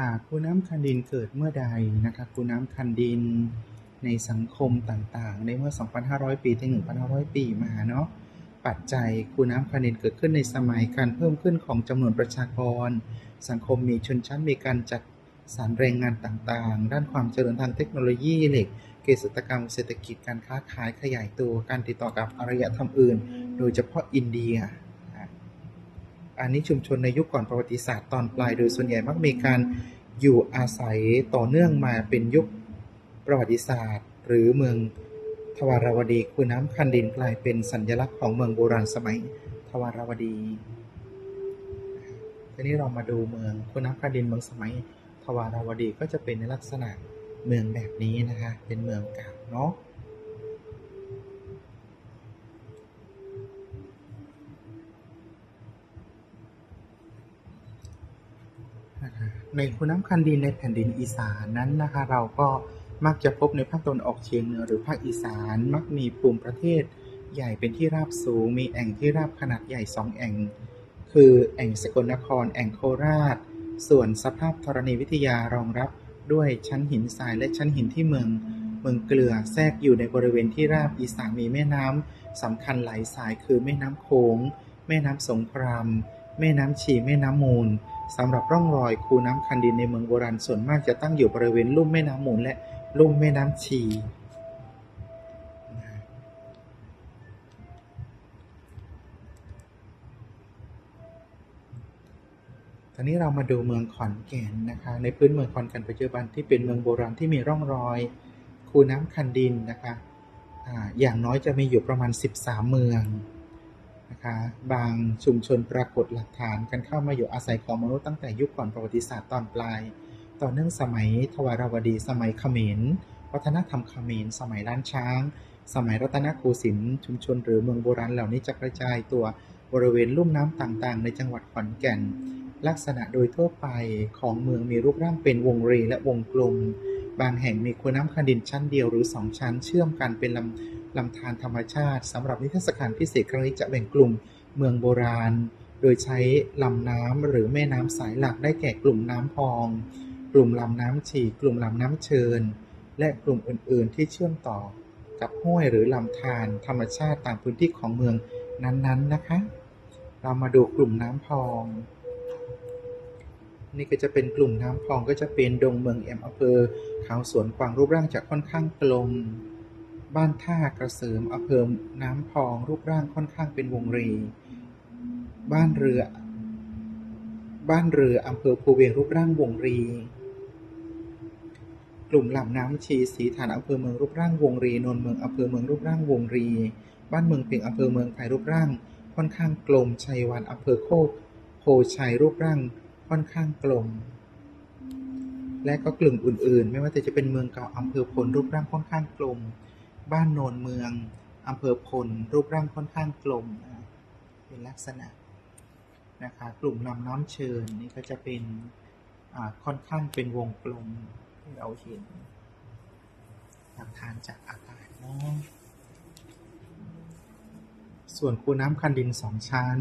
ค่ะคูน้ำคันดินเกิดเมื่อใดนะคะคูน้ำคันดินในสังคมต่างๆ ในเมื่อ 2,500 ปีถึง 1,500 ปีมาเนาะปัจจัยคูน้ำคันดินเกิดขึ้นในสมัยการเพิ่มขึ้นของจำนวนประชากร สังคมมีชนชั้นมีการจัดสรรแรงงานต่างๆ ด้านความเจริญทางเทคโนโลยีเหล็ก เกษตรกรรม เศรษฐกิจการค้าขายขยายตัวการติดต่อกับอารยธรรมอื่น โดยเฉพาะอินเดีย อันนี้ชุมชนในยุคก่อนประวัติศาสตร์ตอนปลายโดยส่วนใหญ่มักมีการอยู่อาศัยต่อเนื่องมาเป็นยุคประวัติศาสตร์ หรือเมืองทวารวดีคือน้ำคันดินกลายเป็นสัญลักษณ์ของเมืองโบราณสมัยทวารวดีทีนี้เรามาดูเมืองคุณน้ำคันดินเมืองสมัยทวารวดีก็จะเป็นในลักษณะเมืองแบบนี้นะคะเป็นเมืองเก่าเนาะ นะคะ ในคูน้ำคันดินในแผ่นดินอีสานนั้นนะคะ เราก็มักจะพบในภาคตะวันออกเฉียงเหนือหรือภาคอีสาน มักมีภูมิประเทศ ใหญ่เป็นที่ราบสูง มีแอ่งที่ราบขนาดใหญ่สองแอ่ง คือแอ่งสกลนคร แอ่งโคราช ส่วนสภาพธรณีวิทยารองรับด้วยชั้นหินทรายและชั้นหินที่เมือง เมืองเกลือแทรกอยู่ในบริเวณที่ราบอีสานมีแม่น้ำสำคัญหลายสายคือแม่น้ำโขงแม่น้ำสงคราม แม่น้ำชีแม่น้ำมูลสำหรับร่องรอยคูน้ำคันดินในเมืองโบราณส่วนมากจะตั้งอยู่บริเวณลุ่มแม่น้ำมูลและลุ่มแม่น้ำชีตอนนี้เรามาดูเมืองขอนแก่นนะคะ ในพื้นเมืองขอนแก่นปัจจุบันที่เป็นเมืองโบราณที่มีร่องรอย คูน้ำคันดินนะคะอ่าอย่างน้อยจะมีอยู่ประมาณ 13 เมือง นะคะบางชุมชนปรากฏหลักฐานการเข้ามาอยู่อาศัยของมนุษย์ตั้งแต่ยุคก่อนประวัติศาสตร์ตอนปลาย ต่อเนื่องสมัยทวารวดี สมัยเขมร วัฒนธรรมเขมร สมัยล้านช้าง สมัยรัตนโกสินทร์ชุมชนหรือเมืองโบราณเหล่านี้จะกระจายตัวบริเวณลุ่มน้ำต่างๆ ในจังหวัดขอนแก่น ลักษณะโดยทั่วไปของเมืองมีรูปร่างเป็นวงรีและวงกลม บางแห่งมีคูน้ำคันดินชั้นเดียวหรือ2ชั้นเชื่อมกันเป็นลำ ลำธารธรรมชาติสำหรับนิทรรศการพิเศษครั้งนี้จะแบ่งกลุ่มเมืองโบราณ โดยใช้ลำน้ำหรือแม่น้ำสายหลักได้แก่กลุ่มน้ำพอง กลุ่มลำน้ำฉีกลุ่มลำน้ำเชิญ และกลุ่มอื่น ๆ ที่เชื่อมต่อ กับห้วยหรือลำธารธรรมชาติตามพื้นที่ของเมืองนั้นๆนะคะ เรามาดูกลุ่มน้ำพอง นี่ก็จะเป็นกลุ่มน้ำพองก็จะเป็นดงเมืองแอมอำเภอเขาสวนกวางรูปร่างจะค่อนข้างกลม บ้านท่ากระเสริมอำเภอน้ำพองรูปร่างค่อนข้างเป็นวงรี บ้านเรือ บ้านเรืออำเภอภูเวียงรูปร่างวงรี กลุ่มลำน้ำชีสีฐานอำเภอเมืองรูปร่างวงรีนนท์เมืองอำเภอเมืองรูปร่างวงรี บ้านเมืองเพียงอำเภอเมืองไทยรูปร่าง ค่อนข้างกลมชัยวันอำเภอโคกโพชัยรูปร่างค่อนข้างกลมและก็กลุ่มอื่นๆ ไม่ว่าจะเป็นเมืองเก่าอำเภอพลรูปร่างค่อนข้างกลม บ้านโนนเมืองอำเภอพล รูปร่างค่อนข้างกลมเป็นลักษณะนะคะกลุ่มลำน้ำเชิญนี่ก็จะเป็นค่อนข้างเป็นวงกลมที่เราเห็นหลักฐานจากอากาศเนาะส่วนคูน้ำคันดินสองชั้น